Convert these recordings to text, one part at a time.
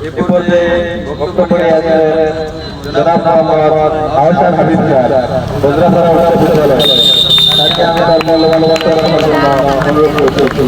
এ পর্যায়ে বক্তব্য নিয়ে আছেন জনাব মোহাম্মদ আহসান হাবিব স্যার বজরাপাড়া উচ্চ বিদ্যালয় তাকে আমি তার মূল্যবান বক্তব্য রাখার জন্য অনুরোধ করছি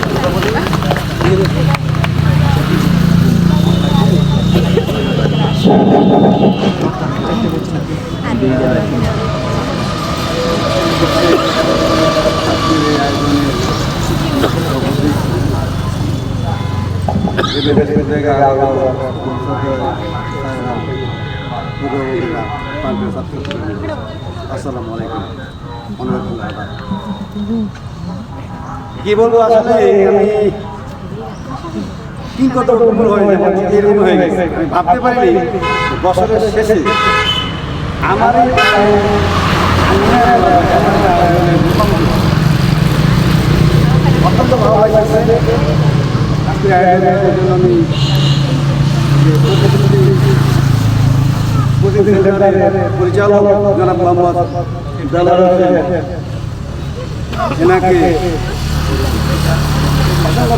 কি বলব আসলে আমি কি কত উপর হয়ে এরকম হয়ে গেছে। ভাবতে পারিনি, বছরের শেষে। আমার এই অত্যন্ত ভালো লাগছে আজকে আয়োজনের জন্য আমি প্রতিদিন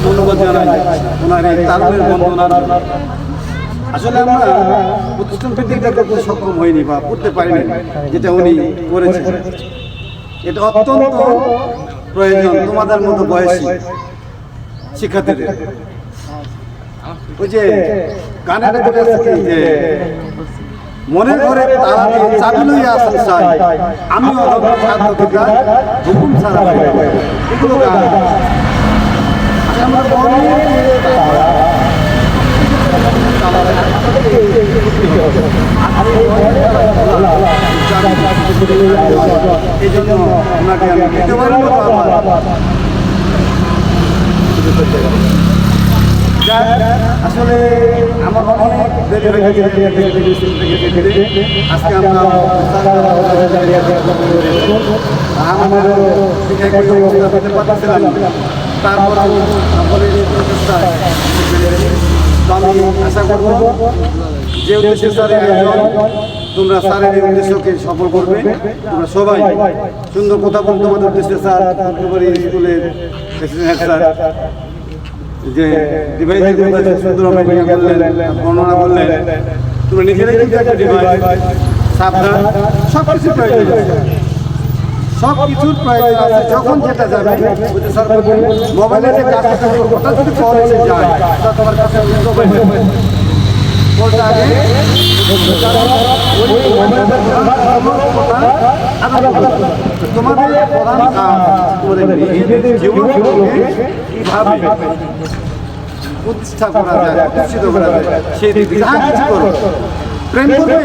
ধন্যবাদ জানাই আসলে আমরা প্রতিষ্ঠান সক্ষম হইনি বা করতে পারিনি যেটা উনি করেছেন এটা অত্যন্ত প্রয়োজন তোমাদের মতো বয়সী শিক্ষার্থীদের। ওই যে গানের করে আছে যে মনে করে তারা দিয়ে চাবি লইয়া আসেন চাই। আমি থেকে হুকুম ছাড়া এগুলো গান। আমরা মনে এই জন্য ওনাকে আমি দ্বিতীয়বারের মতো আবার আসলে আমার আজকে আমরা তারপর যে উদ্দেশ্যে স্যারের তোমরা স্যারের এই উদ্দেশ্যকে সফল করবে তোমরা সবাই সুন্দর কথা বলতে তোমাদের উদ্দেশ্যে স্যার স্কুলের যে কথা বর্ণনা করলেন তুমি নিজেরাই কিন্তু একটা ডিভাইস সাবধান সব কিছু প্রয়োজন সব কিছুর প্রয়োজন আছে যখন যেটা যাবে মোবাইলে যে কাজটা ওটা যদি কল যায় তোমার কাছে তোমাদের প্রতিষ্ঠা করা। যায় করা যায় যা কিছু করো প্রেম করবে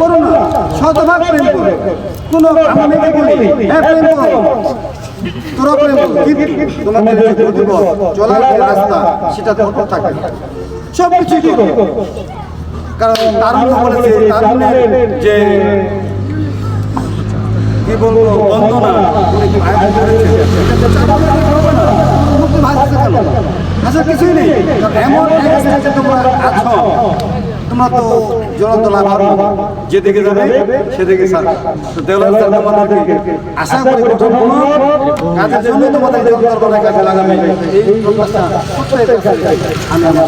করো না শতভাগ প্রেম করো কোনো আমি বলি হ্যাঁ কারণ তারুণ বলেছে তারুণের যে কি বলব বন্দনা ভাষার কিছুই নেই। এমন তোমরা আছো তোমরা তো জ্বলন্ত লাভ যেদিকে যাবে সেদিকে স্যার তো দেওয়াল স্যার তোমাদেরকে আশা করি কঠোর কোনো কাজের জন্য তোমাদের দরবারে কাজে লাগাবে। এই কাছে। আমি আমার